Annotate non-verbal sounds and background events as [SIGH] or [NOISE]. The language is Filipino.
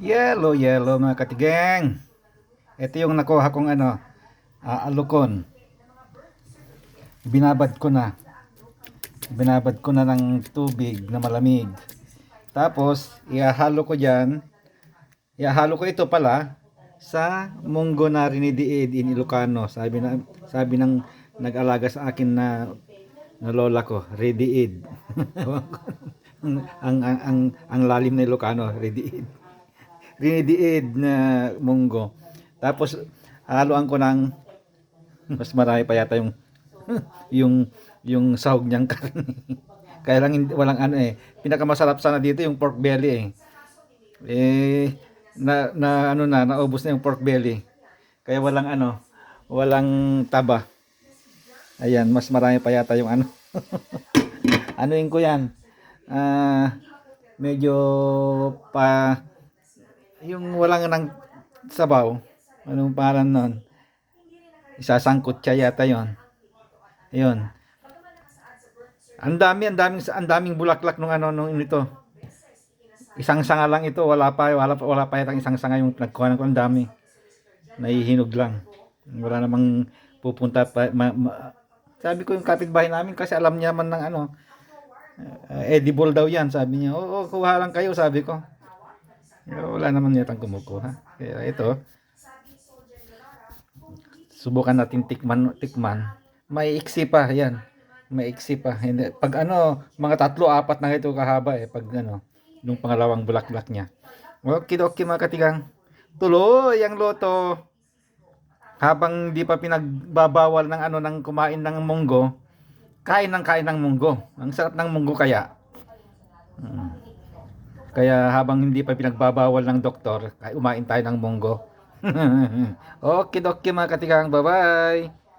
Yellow, yellow mga katigang. Ito yung nakuha kong ano, ah, alukon. Binabad ko na. Binabad ko na ng tubig na malamig. Tapos, ihahalo ko dyan. Ihahalo ko ito pala sa munggo na rinidiid in Ilocano. Sabi na sabi ng nag-alaga sa akin na na lola ko, rediid. [LAUGHS] ang, ang ang ang lalim na Ilocano, rediid. Rinidiid na munggo. Tapos haluan ko ng mas marami pa yata yung [LAUGHS] yung yung sahog niyang karne. [LAUGHS] Kaya lang hindi, walang ano eh. Pinakamasarap sana dito yung pork belly eh. Eh na, na ano na naubos na yung pork belly. Kaya walang ano, walang taba. Ayan, mas marami pa yata yung ano. [LAUGHS] anuin ko yan. Ah, medyo pa yung walang nang sabaw. Anong pangalan nun? Isasangkot siya yata yon. Ayun. Ang dami, ang daming ang daming bulaklak nung ano nung ito. Isang sanga lang ito, wala pa wala pa wala pa yatang isang sanga yung nagkuha ko ang dami. Nahihinog lang. Wala namang pupunta pa ma- ma- sabi ko yung kapitbahay namin kasi alam niya man ng ano uh, edible daw yan sabi niya oo kuha lang kayo sabi ko Eh, wala naman yatang kumukuha. Kaya ito subukan natin tikman tikman. May iksi pa yan. May iksi pa pag ano mga tatlo apat na ito kahaba eh pag ano yung pangalawang bulaklak niya. Okay okay mga katigang. Tuloy ang loto. Habang di pa pinagbabawal ng ano ng kumain ng munggo kain ng kain ng munggo. Ang sarap ng munggo kaya. Mm. Kaya habang hindi pa pinagbabawal ng doktor umain tayo ng munggo. [LAUGHS] Okay okay mga katigang bye bye